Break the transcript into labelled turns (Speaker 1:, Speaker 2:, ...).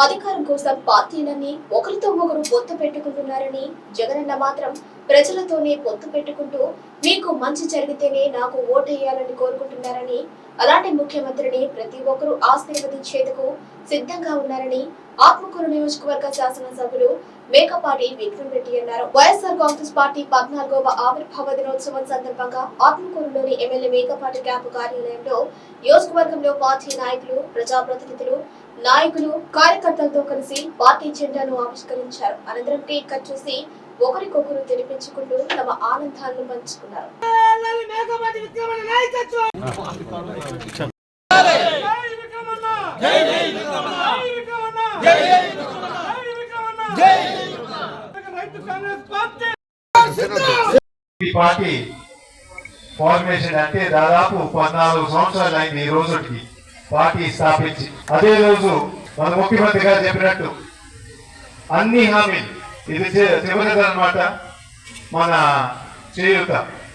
Speaker 1: అధికారం కోసం పార్టీలన్నీ ఒకరితో ఒకరు పొత్తు పెట్టుకుంటున్నారని జగనన్న మాత్రం ప్రజలతోనే పొత్తు పెట్టుకుంటూ మీకు మంచి జరిగితేనే నాకు ఓటేయాలని కోరుకుంటున్నారని అలాంటి ముఖ్యమంత్రిని ప్రతి ఒక్కరూ ఆశీర్వదించేందుకు సిద్ధంగా ఉన్నారని ఆత్మకూరు నియోజకవర్గ శాసనసభ్యులు మేకపాటి విక్రమ్ రెడ్డి అన్నారు. వైఎస్ఆర్ కాంగ్రెస్ పార్టీ పద్నాలుగవ ఆవిర్భావ దినోత్సవం సందర్భంగా ఆత్మకూరులోని ఎమ్మెల్యే మేకపాటి క్యాంపు కార్యాలయంలో నియోజకవర్గంలో పార్టీ నాయకులు ప్రజాప్రతినిధులు నాయకులు కార్యకర్తలతో కలిసి పార్టీ జెండాను ఆవిష్కరించారు. అనంతరం కేక్ కట్ చేసి ఒకరికొకరు తెరిపించుకుంటూ తమ ఆనందాలను పంచుకున్నారు.
Speaker 2: పార్టీ ఫార్మేషన్ అంటే దాదాపు పద్నాలుగు సంవత్సరాలు అయింది ఈ రోజుకి పార్టీ స్థాపించి. అదే రోజు మన ముఖ్యమంత్రి గారు చెప్పినట్టు అన్ని హామీలు ఇది చివరిదన్నమాట. మన చేయుత.